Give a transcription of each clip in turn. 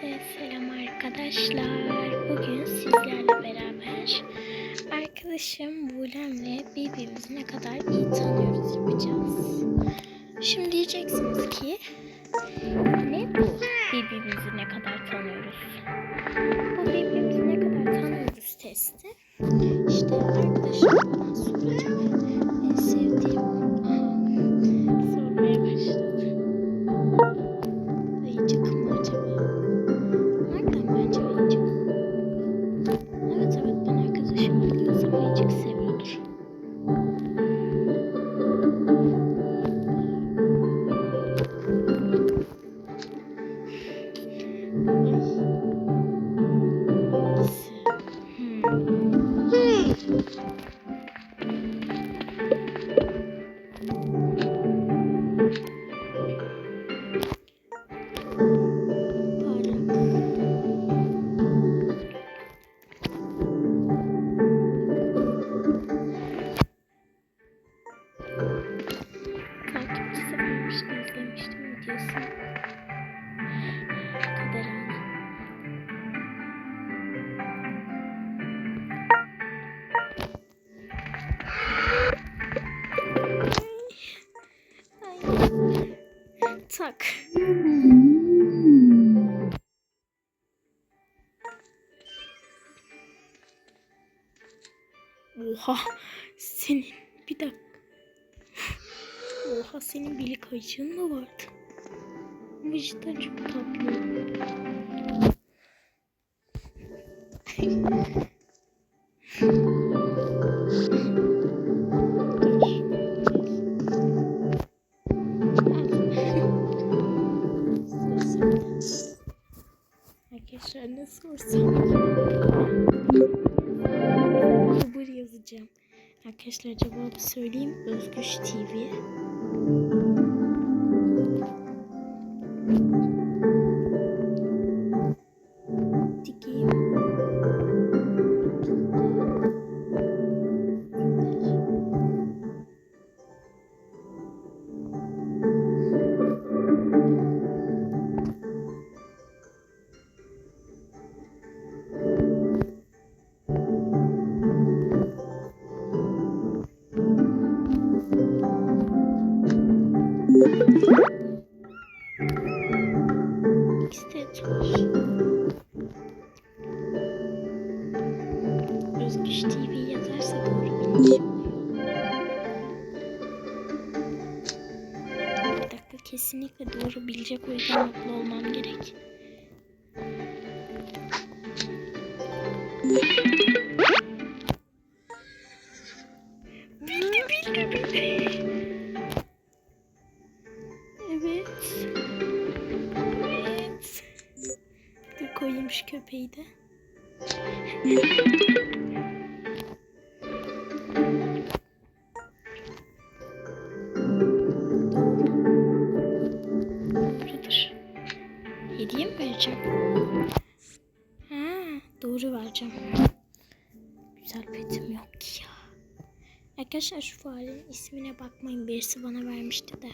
Herkese selam arkadaşlar. Bugün sizlerle beraber arkadaşım Bulem'le birbirimizi ne kadar iyi tanıyoruz yapacağız. Şimdi diyeceksiniz ki ne bu birbirimizi ne kadar tanıyoruz? Bu birbirimizi ne kadar tanıyoruz testi. İşte arkadaşım bana soracak. En sevdiğim Tak. Oha senin bir dakika. Oha senin bir kayıcın mı vardı? Bu cidden çok tatlı. Arkadaşlar cevabı söyleyeyim. Özgüç TV. Bildi. Evet. Evet. Dur koyayım şu köpeği de. Arkadaşlar şu farenin ismine bakmayın. Birisi bana vermişti de.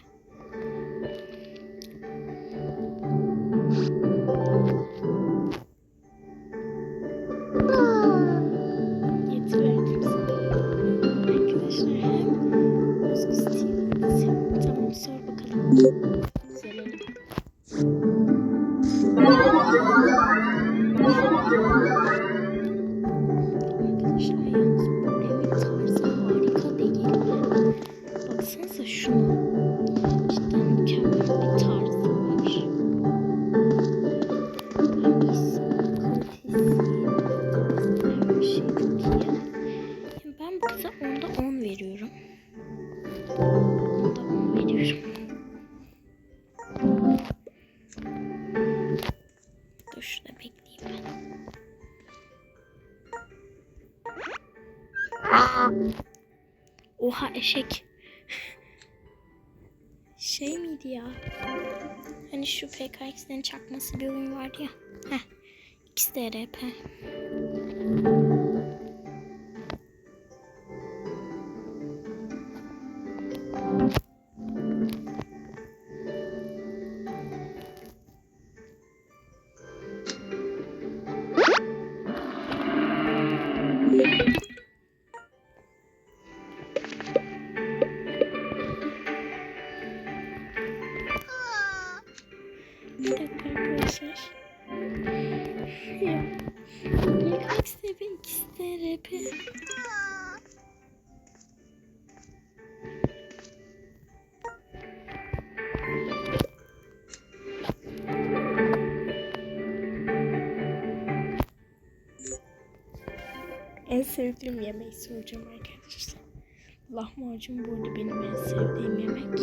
Veriyorum. 10 veriyorum. Dur şurada bekleyeyim ben. Oha eşek. Şey miydi ya? Hani şu PKX'lerin çakması bir oyun vardı ya. Heh. İkisi RP. X de. En sevdiğim yemeği soracağım arkadaşlar. Lahmacun bu benim en sevdiğim yemek.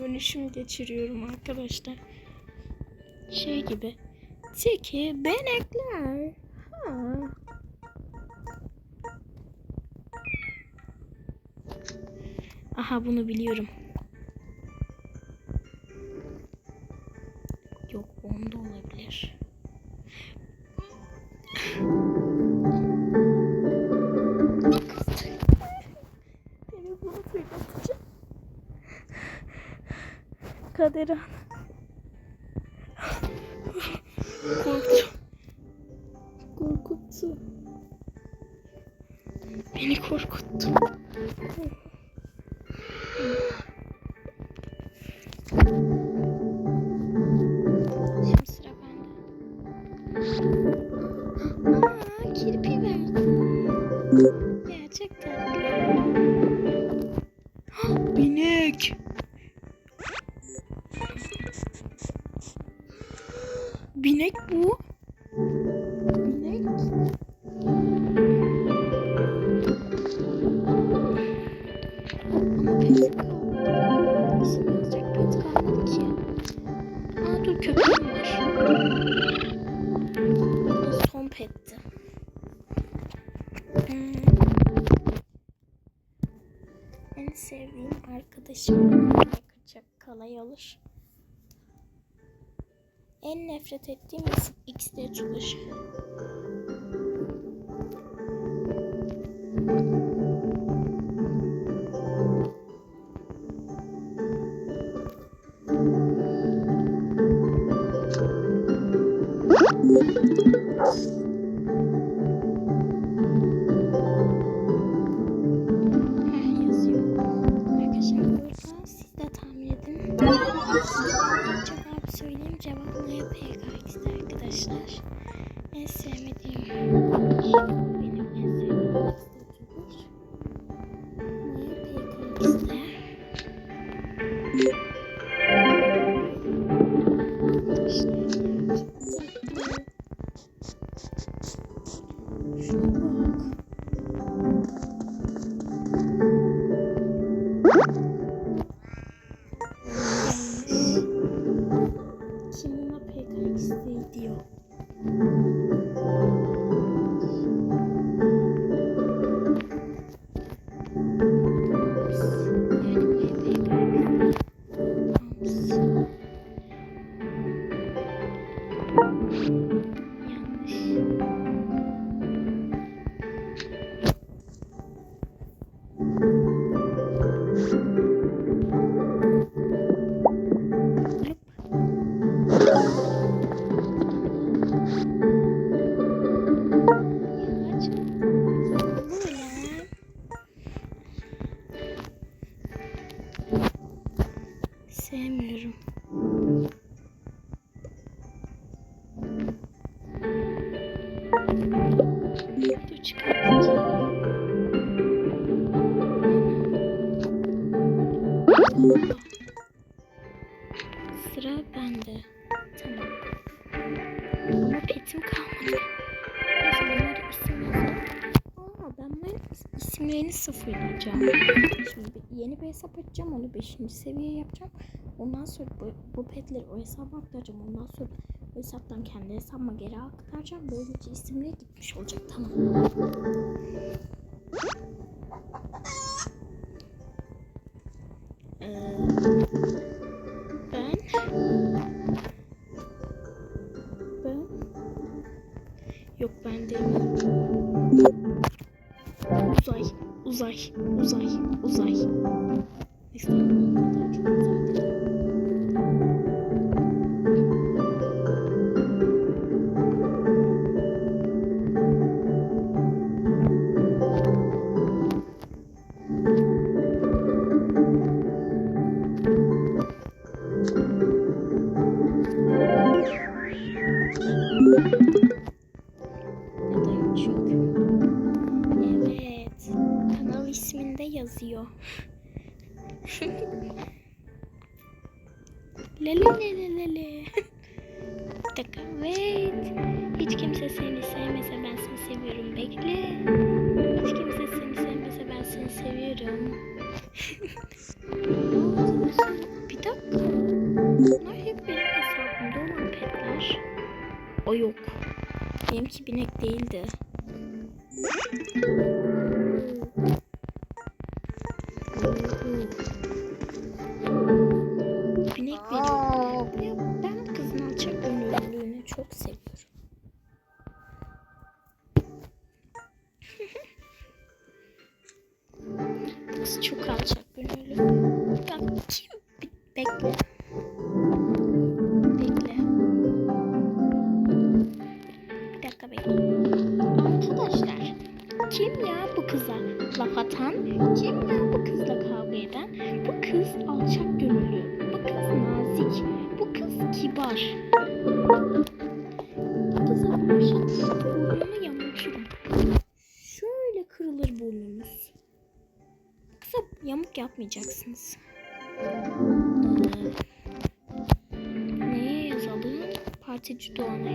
Dönüşüm geçiriyorum arkadaşlar. Şey gibi. Tiki benekler. Ha. Aha bunu biliyorum. Beni korkuttu. En sevdiğim arkadaşım bakacak kolay olur. En nefret ettiğim X'de çalışır. Cevap. Cevap MPKX'de arkadaşlar. Şimdi yeni bir hesap açacağım. Onu 5. seviye yapacağım. Ondan sonra bu, bu petleri o hesaba aktaracağım. Ondan sonra o hesaptan kendi hesabıma geri aktaracağım. Böylece isimleri gitmiş olacak. Tamam. Ee, ben ben yok ben değilim. Uzay, uzay, uzay, uzay. Kadar çok uzay Bir dakika. Bunlar hep benim hesabımda olan petler. O yok. Benimki binek değildi. Atan? Kim bu kızla kavga eden? Bu kız alçak gönüllü. Bu kız nazik. Bu kız kibar. Bu kıza ulaşan burnunu yamulturum. Şöyle kırılır burnunuz. Bu kıza yamuk yapmayacaksınız. Ee, neye yazalım? Partici Doğan'a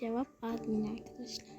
Cevap admin arkadaşlar.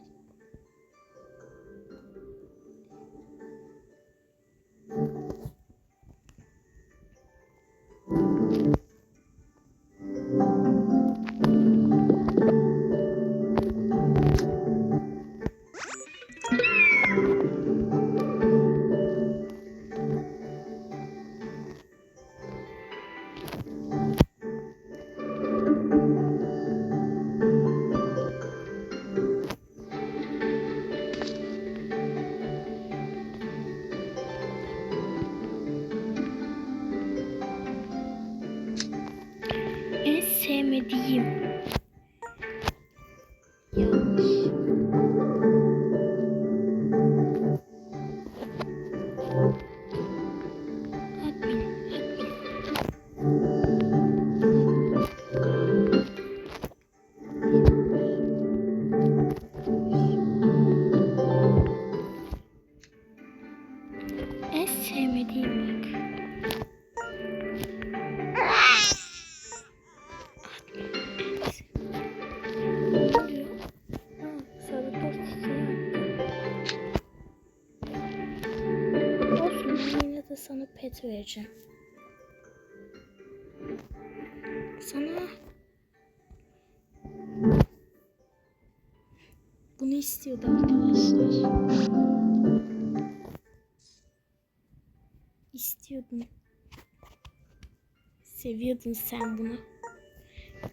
Sevmediğim. Pet vereceğim. Sana bunu istiyordu arkadaşlar. İstiyordun. Seviyordun sen bunu.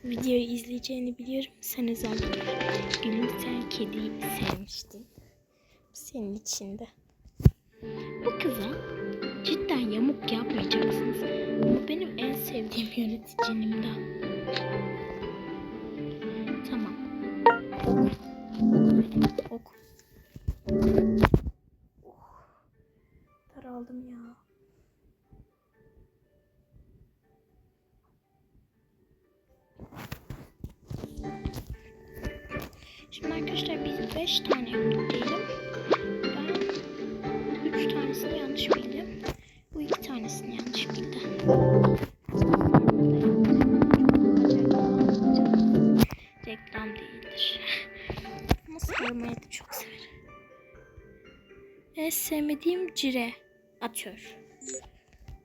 Bu videoyu izleyeceğini biliyorum. Sen özellikle gülümseyen kediyi sevmiştin. Senin içinde. Bu kıza cidden yamuk yapmayacaksınız. Bu benim en sevdiğim yöneticinim Tamam. Ok. Oh, daraldım ya. Şimdi arkadaşlar biz 5 tane yaptık En sevmediğim cire atıyor.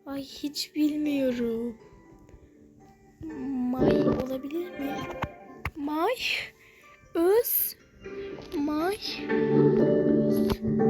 Ay hiç bilmiyorum. May olabilir mi? May. Öz. May. Öz.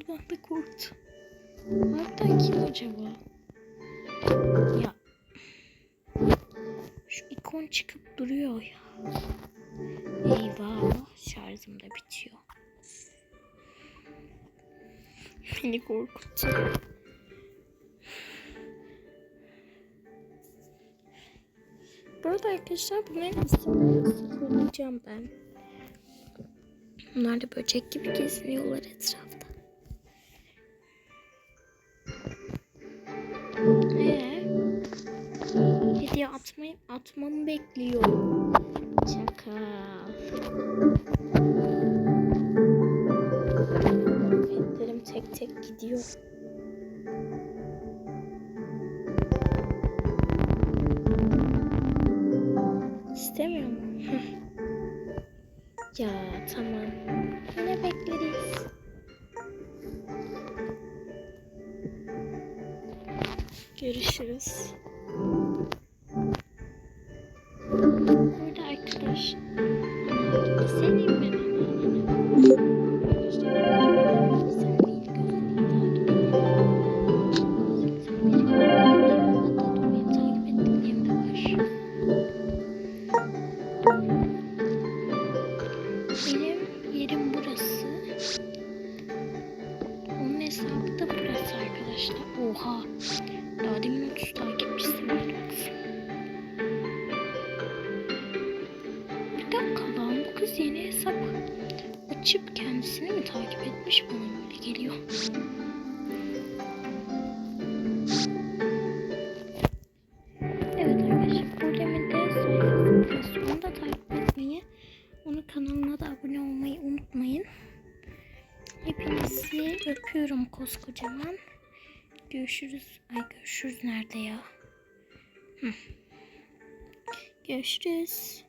Sorudan da korktu. Hatta kim acaba? Ya. Şu ikon çıkıp duruyor ya. Eyvah şarjım da bitiyor. Beni korkuttu. Bu arada arkadaşlar bunların isimlerini ben. Bunlar da böcek gibi geziniyorlar etrafta. Atmamı bekliyor. Çakal. Petlerim tek tek gidiyor. İstemiyor mu? Heh. ya tamam. Yine bekleriz. Görüşürüz. Oha. Daha demin 30 takipçisi vardı. Görüşürüz. Ay görüşürüz nerede ya? Hı. Görüşürüz.